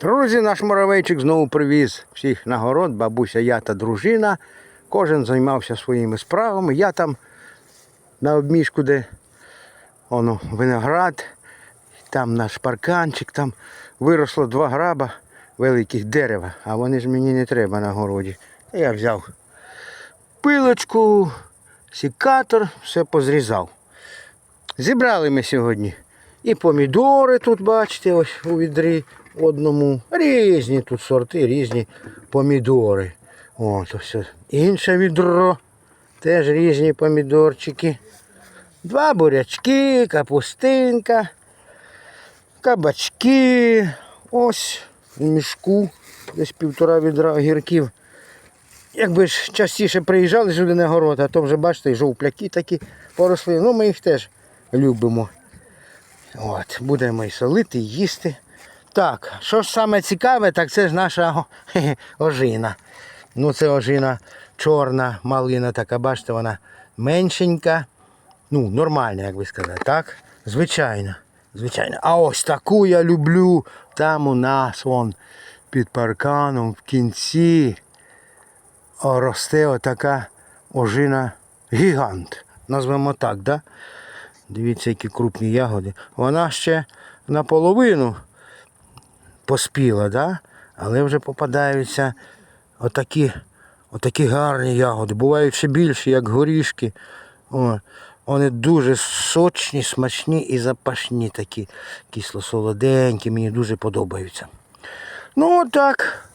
Друзі, наш муравейчик знову привіз всіх на город, бабуся, я та дружина. Кожен займався своїми справами. Я там на обміжку, де воно, виноград, там наш парканчик, там виросло два граба великих дерева, а вони ж мені не треба на городі. Я взяв пилочку, сікатор, все позрізав. Зібрали ми сьогодні і помідори тут, бачите, ось у відрі одному. Різні тут сорти, різні помідори. От ось. Інше відро. Теж різні помідорчики. Два бурячки, капустинка, кабачки. Ось у мішку. Десь півтора відра огірків. Якби ж частіше приїжджали сюди на город, а то вже бачите, жовпляки такі поросли. Ну, ми їх теж любимо. От, будемо і солити, і їсти. Так, що ж саме цікаве, так це ж наша ожина. Ну, це ожина чорна, малина така, бачите, вона меншенька. Ну, нормальна, як би сказати, так? Звичайно. Звичайно. А ось таку я люблю. Там у нас вон під парканом в кінці росте отака ожина гігант. Назвемо так, да? Дивіться, які крупні ягоди. Вона ще наполовину поспіла, да? але вже попадаються отакі, отакі гарні ягоди. Бувають ще більші, як горішки. О, вони дуже сочні, смачні і запашні такі, кисло-солоденькі, мені дуже подобаються. Ну, отак.